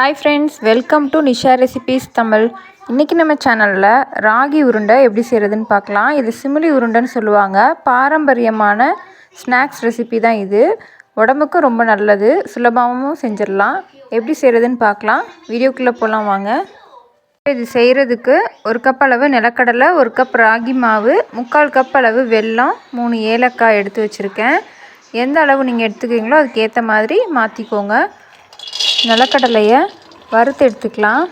Hi friends welcome to Nisha recipes Tamil இன்றைக்கி நம்ம சேனலில் ராகி உருண்டை எப்படி செய்கிறதுன்னு பார்க்கலாம். இது சிமிலி உருண்டைன்னு சொல்லுவாங்க. பாரம்பரியமான ஸ்நாக்ஸ் ரெசிபி தான் இது. உடம்புக்கும் ரொம்ப நல்லது. சுலபமாகவும் செஞ்சிடலாம். எப்படி செய்கிறதுன்னு பார்க்கலாம். வீடியோக்குள்ளே போகலாம் வாங்க. இது செய்கிறதுக்கு ஒரு கப் அளவு நிலக்கடலை ஒரு கப் ராகி மாவு முக்கால் கப் அளவு வெல்லம் மூணு ஏலக்காய் எடுத்து வச்சுருக்கேன். எந்த அளவு நீங்கள் எடுத்துக்கிறீங்களோ அதுக்கேற்ற மாதிரி மாற்றிக்கோங்க நிலக்கடலையை வறுத்து எடுத்துக்கலாம்.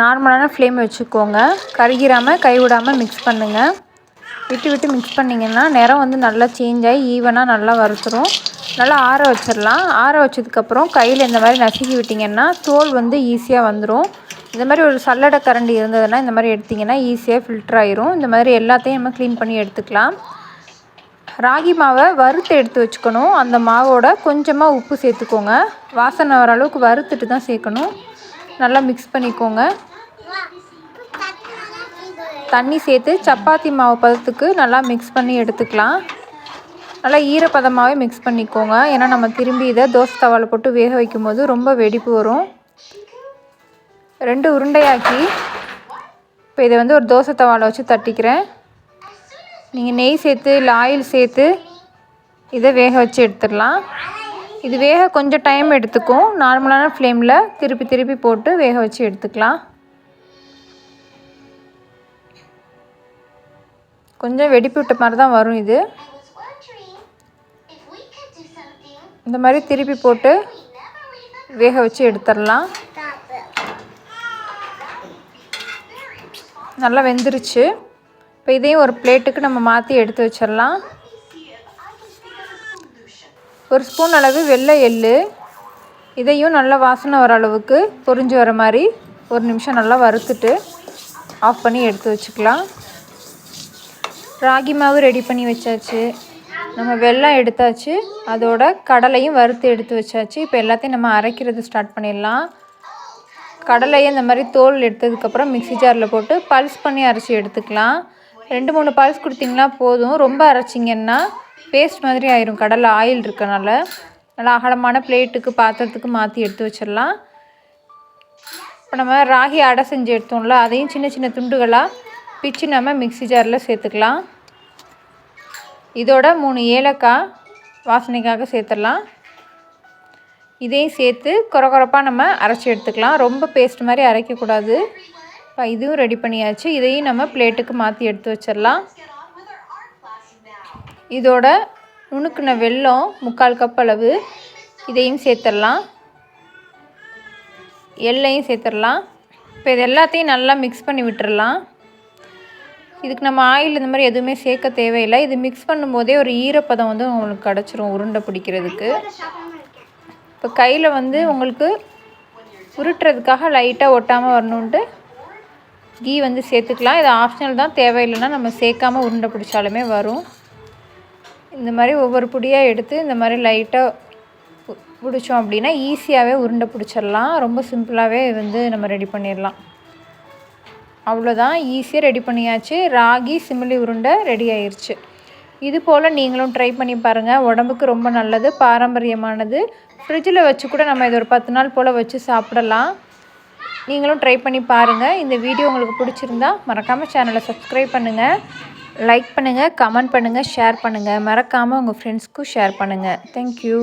நார்மலான ஃப்ளேம் வச்சுக்கோங்க. கருகிராமல் கைவிடாமல் மிக்ஸ் பண்ணுங்கள் விட்டு விட்டு மிக்ஸ் பண்ணிங்கன்னா நிறம் வந்து நல்லா சேஞ்ச் ஆகி ஈவனாக நல்லா வறுத்துரும். நல்லா ஆற வச்சிடலாம். ஆற வச்சதுக்கப்புறம் கையில் இந்த மாதிரி நசுக்கி விட்டிங்கன்னா தோல் வந்து ஈஸியாக வந்துடும் இந்த மாதிரி ஒரு சல்லடை கரண்டி இருந்ததுன்னா இந்த மாதிரி எடுத்திங்கன்னா ஈஸியாக ஃபில்டர் ஆயிரும். இந்த மாதிரி எல்லாத்தையும் நம்ம க்ளீன் பண்ணி எடுத்துக்கலாம். ராகி மாவை வறுத்து எடுத்து வச்சுக்கணும். அந்த மாவோட கொஞ்சமாக உப்பு சேர்த்துக்கோங்க. வாசனை வர அளவுக்கு வறுத்துட்டு தான் சேர்க்கணும். நல்லா மிக்ஸ் பண்ணிக்கோங்க. தண்ணி சேர்த்து சப்பாத்தி மாவு பதத்துக்கு நல்லா மிக்ஸ் பண்ணி எடுத்துக்கலாம். நல்லா ஈரப்பதமாகவே மிக்ஸ் பண்ணிக்கோங்க. ஏன்னா நம்ம திரும்பி இதை தோசை தவாவில் போட்டு வேக வைக்கும் போது ரொம்ப வெடிப்பு வரும். ரெண்டு உருண்டையாக்கி இப்போ இதை வந்து ஒரு தோசை தவாவில் வச்சு தட்டிக்கிறேன். நீங்கள் நெய் சேர்த்து இல்லை ஆயில் சேர்த்து இதை வேக வச்சு எடுத்துடலாம். இது வேக கொஞ்சம் டைம் எடுத்துக்கும். நார்மலான ஃப்ளேமில் திருப்பி திருப்பி போட்டு வேக வச்சு எடுத்துக்கலாம். கொஞ்சம் வெடிப்பு விட்ட மாதிரி தான் வரும் இது. இந்த மாதிரி திருப்பி போட்டு வேக வச்சு எடுத்துடலாம். நல்லா வெந்துருச்சு. இப்போ இதையும் ஒரு பிளேட்டுக்கு நம்ம மாற்றி எடுத்து வச்சிடலாம். ஒரு ஸ்பூன் அளவு வெள்ளை எள் இதையும் நல்லா வாசனை வர அளவுக்கு பொறிஞ்சு வர மாதிரி ஒரு நிமிஷம் நல்லா வறுத்துட்டு ஆஃப் பண்ணி எடுத்து வச்சுக்கலாம். ராகி மாவு ரெடி பண்ணி வச்சாச்சு. நம்ம வெள்ளம் எடுத்தாச்சு. அதோட கடலையும் வறுத்து எடுத்து வச்சாச்சு. இப்போ எல்லாத்தையும் நம்ம அரைக்கிறது ஸ்டார்ட் பண்ணிடலாம். கடலையை இந்த மாதிரி தோல் எடுத்ததுக்கப்புறம் மிக்சி ஜாரில் போட்டு பல்ஸ் பண்ணி அரைச்சி எடுத்துக்கலாம். ரெண்டு மூணு பல்ஸ் கொடுத்திங்கன்னா போதும். ரொம்ப அரைச்சிங்கன்னா பேஸ்ட் மாதிரி ஆயிரும். கடலில் ஆயில் இருக்கனால. நல்லா அகலமான பிளேட்டுக்கு பாத்திரத்துக்கு மாற்றி எடுத்து வச்சிடலாம். இப்போ நம்ம ராகி அடை செஞ்சு எடுத்தோம்ல அதையும் சின்ன சின்ன துண்டுகளாக பிச்சு நம்ம மிக்சி ஜாரில் சேர்த்துக்கலாம். இதோட மூணு ஏலக்காய் வாசனைக்காக சேர்த்துடலாம். இதையும் சேர்த்து குறை குறப்பாக நம்ம அரைச்சி எடுத்துக்கலாம். ரொம்ப பேஸ்ட் மாதிரி அரைக்கக்கூடாது. இப்போ இதுவும் ரெடி பண்ணியாச்சு. இதையும் நம்ம பிளேட்டுக்கு மாற்றி எடுத்து வச்சிடலாம். இதோட நுணுக்குன வெல்லம் முக்கால் கப் அளவு. இதையும் சேர்த்துடலாம். எல்லையும் சேர்த்துடலாம். இப்போ இது எல்லாத்தையும் நல்லா மிக்ஸ் பண்ணி விட்டுடலாம். இதுக்கு நம்ம ஆயில் இந்த மாதிரி எதுவுமே சேர்க்க தேவையில்லை. இது மிக்ஸ் பண்ணும்போதே ஒரு ஈரப்பதம் வந்து உங்களுக்கு கிடச்சிரும் உருண்டை பிடிக்கிறதுக்கு. இப்போ கையில் வந்து உங்களுக்கு உருட்டுறதுக்காக லைட்டாக ஒட்டாமல் வரணுன்ட்டு கீ வந்து சேர்த்துக்கலாம். இது ஆப்ஷனல் தான். தேவையில்லைன்னா நம்ம சேர்க்காமல் உருண்டை பிடிச்சாலுமே வரும். இந்த மாதிரி ஒவ்வொரு புடியாக எடுத்து இந்த மாதிரி லைட்டாக பிடிச்சோம் அப்படின்னா ஈஸியாகவே உருண்டை பிடிச்சிடலாம். ரொம்ப சிம்பிளாகவே வந்து நம்ம ரெடி பண்ணிடலாம். அவ்வளோதான் ஈஸியாக ரெடி பண்ணியாச்சு. ராகி சிமிலி உருண்டை ரெடி ஆயிடுச்சு இது போல் நீங்களும் ட்ரை பண்ணி பாருங்கள் உடம்புக்கு ரொம்ப நல்லது பாரம்பரியமானது. ஃப்ரிட்ஜில் வச்சு கூட நம்ம இது ஒரு பத்து நாள் போல் வச்சு சாப்பிடலாம். நீங்களும் ட்ரை பண்ணி பாருங்கள் இந்த வீடியோ உங்களுக்கு பிடிச்சிருந்தா மறக்காமல் சேனலை சப்ஸ்கிரைப் பண்ணுங்கள் லைக் பண்ணுங்கள் கமெண்ட் பண்ணுங்கள் ஷேர் பண்ணுங்கள் மறக்காமல் உங்கள் ஃப்ரெண்ட்ஸ்க்கும் ஷேர் பண்ணுங்கள் தேங்க்யூ